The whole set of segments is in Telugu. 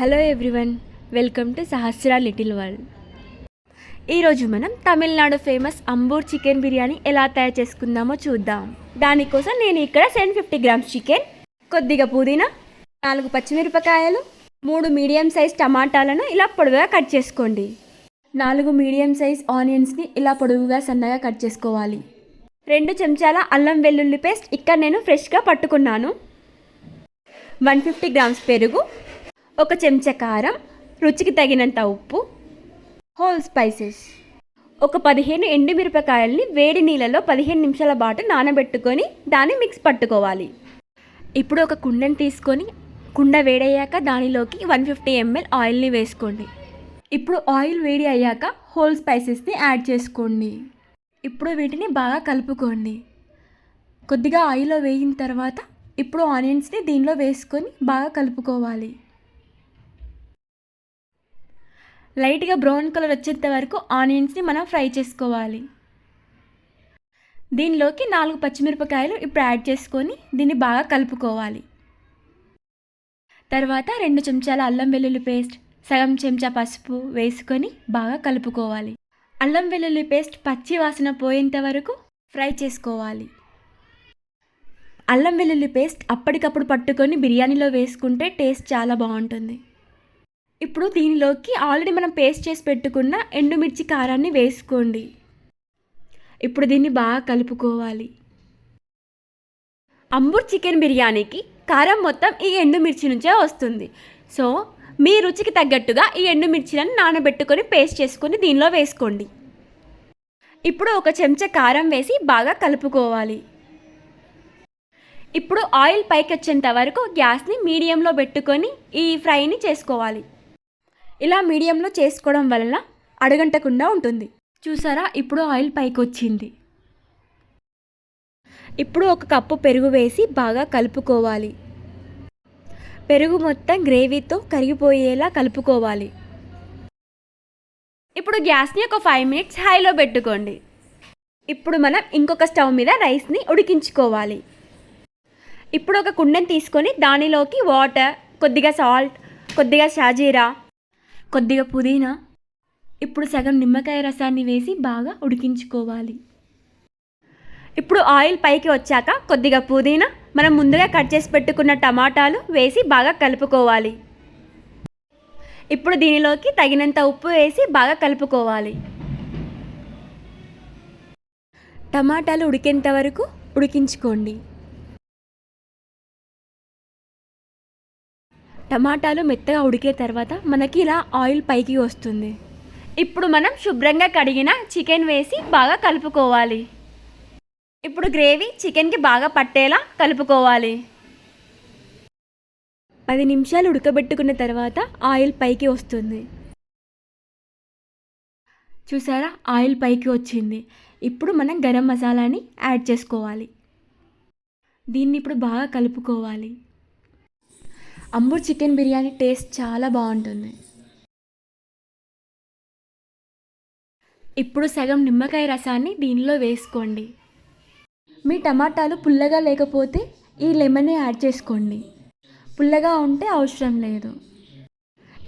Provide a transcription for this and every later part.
Hello everyone welcome to Sahasra little world. ఈరోజు మనం తమిళనాడు ఫేమస్ అంబూర్ చికెన్ బిర్యానీ ఎలా తయారు చేసుకుందామో చూద్దాం. దానికోసం నేను ఇక్కడ సెవెన్ ఫిఫ్టీ గ్రామ్స్ చికెన్ కొద్దిగా పుదీనా నాలుగు పచ్చిమిరపకాయలు మూడు మీడియం సైజ్ టమాటాలను ఇలా పొడవుగా కట్ చేసుకోండి. నాలుగు మీడియం సైజ్ ఆనియన్స్ని ఇలా పొడవుగా సన్నగా కట్ చేసుకోవాలి. రెండు చెంచాల అల్లం వెల్లుల్లి పేస్ట్ ఇక్కడ నేను ఫ్రెష్గా పట్టుకున్నాను. వన్ ఫిఫ్టీ గ్రామ్స్ పెరుగు ఒక చెంచా కారం రుచికి తగినంత ఉప్పు హోల్ స్పైసెస్ ఒక పదిహేను ఎండుమిరపకాయల్ని వేడి నీళ్ళలో పదిహేను నిమిషాల పాటు నానబెట్టుకొని దాన్ని మిక్స్ పట్టుకోవాలి. ఇప్పుడు ఒక కుండని తీసుకొని కుండ వేడయ్యాక దానిలోకి వన్ ఫిఫ్టీ ఎంఎల్ ఆయిల్ని వేసుకోండి. ఇప్పుడు ఆయిల్ వేడి అయ్యాక హోల్ స్పైసెస్ని యాడ్ చేసుకోండి. ఇప్పుడు వీటిని బాగా కలుపుకోండి. కొద్దిగా ఆయిల్లో వేగిన తర్వాత ఇప్పుడు ఆనియన్స్ని దీనిలో వేసుకొని బాగా కలుపుకోవాలి. లైట్గా బ్రౌన్ కలర్ వచ్చేంత వరకు ఆనియన్స్ని మనం ఫ్రై చేసుకోవాలి. దీనిలోకి నాలుగు పచ్చిమిరపకాయలు ఇప్పుడు యాడ్ చేసుకొని దీన్ని బాగా కలుపుకోవాలి. తర్వాత రెండు చెంచాల అల్లం వెల్లుల్లి పేస్ట్ సగం చెంచా పసుపు వేసుకొని బాగా కలుపుకోవాలి. అల్లం వెల్లుల్లి పేస్ట్ పచ్చి వాసన పోయేంత వరకు ఫ్రై చేసుకోవాలి. అల్లం వెల్లుల్లి పేస్ట్ అప్పటికప్పుడు పట్టుకొని బిర్యానీలో వేసుకుంటే టేస్ట్ చాలా బాగుంటుంది. ఇప్పుడు దీనిలోకి ఆల్రెడీ మనం పేస్ట్ చేసి పెట్టుకున్న ఎండుమిర్చి కారాన్ని వేసుకోండి. ఇప్పుడు దీన్ని బాగా కలుపుకోవాలి. అంబూర్ చికెన్ బిర్యానీకి కారం మొత్తం ఈ ఎండుమిర్చి నుంచే వస్తుంది. సో మీ రుచికి తగ్గట్టుగా ఈ ఎండుమిర్చిలను నానబెట్టుకొని పేస్ట్ చేసుకొని దీనిలో వేసుకోండి. ఇప్పుడు ఒక చెంచా కారం వేసి బాగా కలుపుకోవాలి. ఇప్పుడు ఆయిల్ పైకి వచ్చేంత వరకు గ్యాస్ని మీడియంలో పెట్టుకొని ఈ ఫ్రైని చేసుకోవాలి. ఇలా మీడియంలో చేసుకోవడం వలన అడగంటకుండా ఉంటుంది. చూసారా? ఇప్పుడు ఆయిల్ పైకి వచ్చింది ఇప్పుడు ఒక కప్పు పెరుగు వేసి బాగా కలుపుకోవాలి. పెరుగు మొత్తం గ్రేవీతో కరిగిపోయేలా కలుపుకోవాలి. ఇప్పుడు గ్యాస్ని ఒక ఫైవ్ మినిట్స్ హైలో పెట్టుకోండి. ఇప్పుడు మనం ఇంకొక స్టవ్ మీద రైస్ని ఉడికించుకోవాలి. ఇప్పుడు ఒక కుండని తీసుకొని దానిలోకి వాటర్ కొద్దిగా సాల్ట్ కొద్దిగా షాజీరా కొద్దిగా పుదీనా ఇప్పుడు సగం నిమ్మకాయ రసాన్ని వేసి బాగా ఉడికించుకోవాలి. ఇప్పుడు ఆయిల్ పైకి వచ్చాక కొద్దిగా పుదీనా మనం ముందుగా కట్ చేసి పెట్టుకున్న టమాటాలు వేసి బాగా కలుపుకోవాలి. ఇప్పుడు దీనిలోకి తగినంత ఉప్పు వేసి బాగా కలుపుకోవాలి. టమాటాలు ఉడికేంత వరకు ఉడికించుకోండి. టమాటాలు మెత్తగా ఉడికే తర్వాత మనకి ఇలా ఆయిల్ పైకి వస్తుంది. ఇప్పుడు మనం శుభ్రంగా కడిగిన చికెన్ వేసి బాగా కలుపుకోవాలి. ఇప్పుడు గ్రేవీ చికెన్కి బాగా పట్టేలా కలుపుకోవాలి. పది నిమిషాలు ఉడకబెట్టుకున్న తర్వాత ఆయిల్ పైకి వస్తుంది. చూసారా? ఆయిల్ పైకి వచ్చింది. ఇప్పుడు మనం గరం మసాలాని యాడ్ చేసుకోవాలి. దీన్ని ఇప్పుడు బాగా కలుపుకోవాలి. అంబూర్ చికెన్ బిర్యానీ టేస్ట్ చాలా బాగుంటుంది. ఇప్పుడు సగం నిమ్మకాయ రసాన్ని దీనిలో వేసుకోండి. మీ టమాటాలు పుల్లగా లేకపోతే ఈ లెమన్ని యాడ్ చేసుకోండి. పుల్లగా ఉంటే అవసరం లేదు.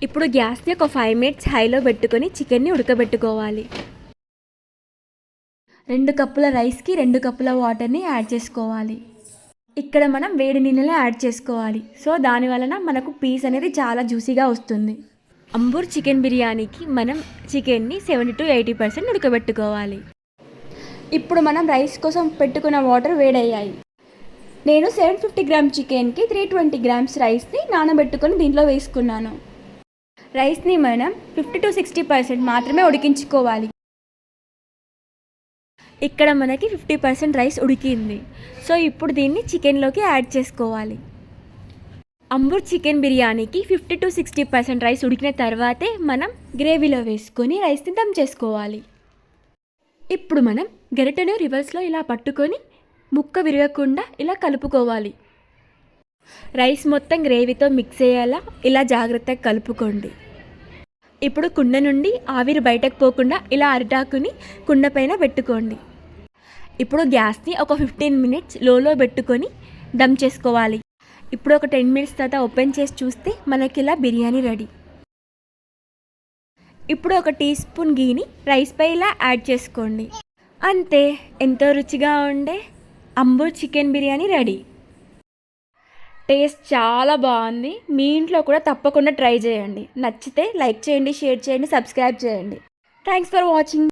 ఇప్పుడు గ్యాస్ని ఒక ఫైవ్ మినిట్స్ హైలో పెట్టుకొని చికెన్ని ఉడకబెట్టుకోవాలి. రెండు కప్పుల రైస్కి రెండు కప్పుల వాటర్ని యాడ్ చేసుకోవాలి. ఇక్కడ మనం వేడి నీళ్ళలో యాడ్ చేసుకోవాలి. సో దాని వలన మనకు పీస్ అనేది చాలా జ్యూసీగా వస్తుంది. అంబూర్ చికెన్ బిర్యానీకి మనం చికెన్ని సెవెంటీ టు ఎయిటీ పర్సెంట్ ఉడకబెట్టుకోవాలి. ఇప్పుడు మనం రైస్ కోసం పెట్టుకున్న వాటర్ వేడయ్యాయి. నేను సెవెన్ ఫిఫ్టీ గ్రామ్ చికెన్కి త్రీ ట్వంటీ గ్రామ్స్ రైస్ని నానబెట్టుకొని దీంట్లో వేసుకున్నాను. రైస్ని మనం ఫిఫ్టీ టు సిక్స్టీ పర్సెంట్ మాత్రమే ఉడికించుకోవాలి. ఇక్కడ మనకి ఫిఫ్టీ పర్సెంట్ రైస్ ఉడికింది. సో ఇప్పుడు దీన్ని చికెన్లోకి యాడ్ చేసుకోవాలి. అంబూర్ చికెన్ బిర్యానీకి fifty to sixty percent rice ఉడికిన తర్వాతే మనం గ్రేవీలో వేసుకొని రైస్ని దమ్ చేసుకోవాలి. ఇప్పుడు మనం గరిటెను రివర్స్లో ఇలా పట్టుకొని ముక్క విరగకుండా ఇలా కలుపుకోవాలి. రైస్ మొత్తం గ్రేవీతో మిక్స్ అయ్యేలా ఇలా జాగ్రత్తగా కలుపుకోండి. ఇప్పుడు కుండ నుండి ఆవిరి బయటకు పోకుండా ఇలా అరిటాకుని కుండ పైన పెట్టుకోండి. ఇప్పుడు గ్యాస్ని ఒక ఫిఫ్టీన్ మినిట్స్ లోలో పెట్టుకొని దమ్ చేసుకోవాలి. ఇప్పుడు ఒక టెన్ మినిట్స్ తర్వాత ఓపెన్ చేసి చూస్తే మనకి ఇలా బిర్యానీ రెడీ. ఇప్పుడు ఒక టీ స్పూన్ గీని రైస్ పై ఇలా యాడ్ చేసుకోండి. అంతే ఎంతో రుచిగా ఉండే Ambur chicken biryani ready. Taste చాలా బాగుంది. మీ ఇంట్లో కూడా తప్పకుండా ట్రై చేయండి. నచ్చితే లైక్ చేయండి షేర్ చేయండి సబ్స్క్రైబ్ చేయండి. Thanks for watching.